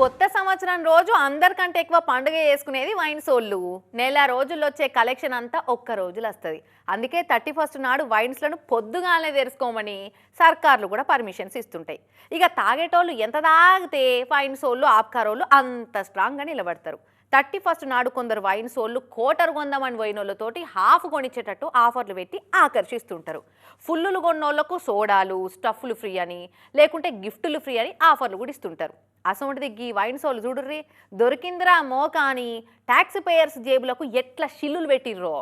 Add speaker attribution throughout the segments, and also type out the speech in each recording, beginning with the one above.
Speaker 1: కొత్త సంవత్సరం రోజు అందరికంటే ఎక్కువ పండుగ చేసుకునేది వైన్ సోళ్ళు. నెల రోజుల్లో వచ్చే కలెక్షన్ అంతా ఒక్క రోజులు వస్తుంది. అందుకే థర్టీ ఫస్ట్ నాడు వైన్స్లను పొద్దుగానే తెరుచుకోమని సర్కార్లు కూడా పర్మిషన్స్ ఇస్తుంటాయి. ఇక తాగేటోళ్ళు ఎంత తాగితే వైన్ సోళ్ళు ఆప్కారోళ్ళు అంత స్ట్రాంగ్గా నిలబడతారు. థర్టీ ఫస్ట్ నాడు కొందరు వైన్ సోళ్ళు కోటర్ కొందామని పోయినోళ్ళతోటి హాఫ్ కొనిచ్చేటట్టు ఆఫర్లు పెట్టి ఆకర్షిస్తుంటారు. ఫుల్లులు కొన్నోళ్ళకు సోడాలు స్టఫ్లు ఫ్రీ అని లేకుంటే గిఫ్టులు ఫ్రీ అని ఆఫర్లు కూడా ఇస్తుంటారు. అసొంటిది గీ వైన్ సోలు చూడుర్రి దొరికిందిరా మోకా అని ట్యాక్స్ పేయర్స్ జేబులకు ఎట్లా షిల్లులు పెట్టిర్రో?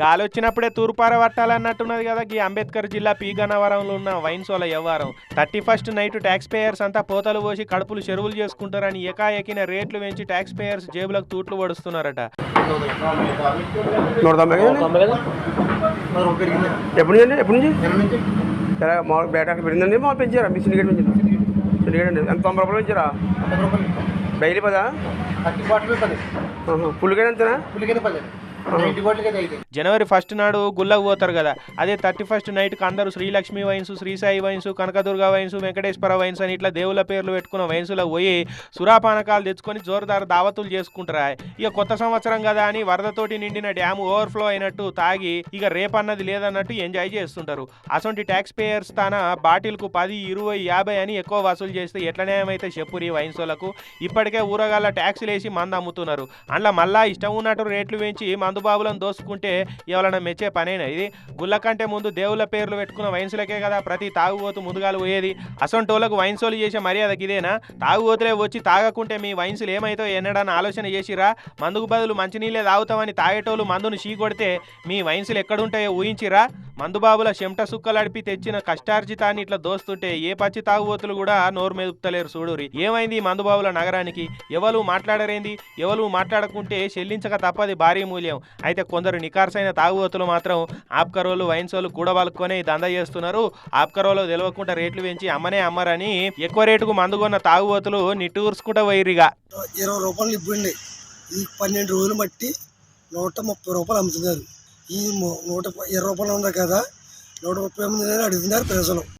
Speaker 2: గాలి వచ్చినప్పుడే తూర్పార పట్టాలన్నట్టున్నది కదా ఈ అంబేద్కర్ జిల్లా పీ గన్నవరంలో ఉన్న వైన్ సోల వ్యవహారం. Thirty first night tax payers అంతా పోతలు పోసి కడుపులు చెరువులు చేసుకుంటారని ఎకాఎకిన రేట్లు పెంచి ట్యాక్స్ పేయర్స్ జేబులకు తూట్లు పడుస్తున్నారట.
Speaker 3: నుంచి నుంచి? ఎలా మామూలు బేట పెరిగిందండి మామూలు పెంచారా? మీ సిండికేట్ పెంచారు సిండికేట్ అండి. ఎంత తొంభై రూపాయలు పెంచారా? డైలీ పదా? ఫుల్ గేట్ ఎంతనా?
Speaker 2: జనవరి ఫస్ట్ నాడు గుళ్ళకు పోతారు కదా. అదే థర్టీ ఫస్ట్ నైట్కి అందరూ Srilakshmi wines Srisai wines Kanakadurga wines Venkateswara wines అని ఇట్లా దేవుళ్ళ పేర్లు పెట్టుకున్న వైన్స్లకు పోయి సురాపానకాలు తెచ్చుకొని జోరుదారు దావతులు చేసుకుంటారా? ఇక కొత్త సంవత్సరం కదా అని వరదతోటి నిండిన డ్యామ్ ఓవర్ఫ్లో అయినట్టు తాగి ఇక రేపన్నది లేదన్నట్టు ఎంజాయ్ చేస్తుంటారు. అసొంటి ట్యాక్స్ పేయర్స్ తన బాటిల్కు పది ఇరవై యాభై అని ఎక్కువ వసూలు చేస్తే ఎట్ల న్యాయమైతే చెప్పురి వైన్స్ ఇప్పటికే ఊరగాల ట్యాక్సులు వేసి మందు అమ్ముతున్నారు అందులో మళ్ళా ఇష్టం ఉన్నట్టు రేట్లు పెంచి మందుబాబులను దోసుకుంటే ఎవరైనా మెచ్చే పనైనా ఇది? గుళ్ళ కంటే ముందు దేవుళ్ళ పేర్లు పెట్టుకున్న వైన్సులకే కదా ప్రతి తాగుబోతు ముందుగాలు పోయేది? అసొంటోళ్ళకు వైన్సోలు చేసే మర్యాదకి ఇదేనా? తాగుబోతులే వచ్చి తాగకుంటే మీ వైన్సులు ఏమైతో ఎన్నడని ఆలోచన చేసిరా మందుకు బదులు మంచినీళ్ళే తాగుతామని తాగేటోళ్ళు మందును షీ కొడితే మీ వైన్సులు ఎక్కడుంటాయో ఊహించిరా మందుబాబుల చెమట సుక్కలడిపి తెచ్చిన కష్టార్జితాన్ని ఇట్లా దోస్తుంటే ఏ పచ్చి తాగుబోతులు కూడా నోరు మెదుపుతలేరు చూడురి ఏమైంది మందుబాబుల నగరానికి? ఎవరు మాట్లాడరేంది? ఎవరు మాట్లాడకుంటే చెల్లించక తప్పది భారీ మూల్యం. అయితే కొందరు నికార్సైన తాగుబోతులు మాత్రం ఆప్కరోలు వైన్సోలు కూడబలుకొని దందా చేస్తున్నారు. ఆప్కరోలు తెలియకుండా రేట్లు పెంచి అమ్మనే అమ్మరని ఎక్కువ రేటుకు మందు కొన్న తాగుబోతులు నిట్టూర్చుకుంటా పోయిరిగా
Speaker 4: ఇరవై రూపాయలు ఇవ్వండి ఈ పన్నెండు రోజులు బట్టి నూట ముప్పై రూపాయలు అమ్ముతున్నారు. ఈ నూట ఇరవై రూపాయలు ఉంది కదా నూట ముప్పై ఎనిమిది అడుగుతున్నారు ప్రజలు.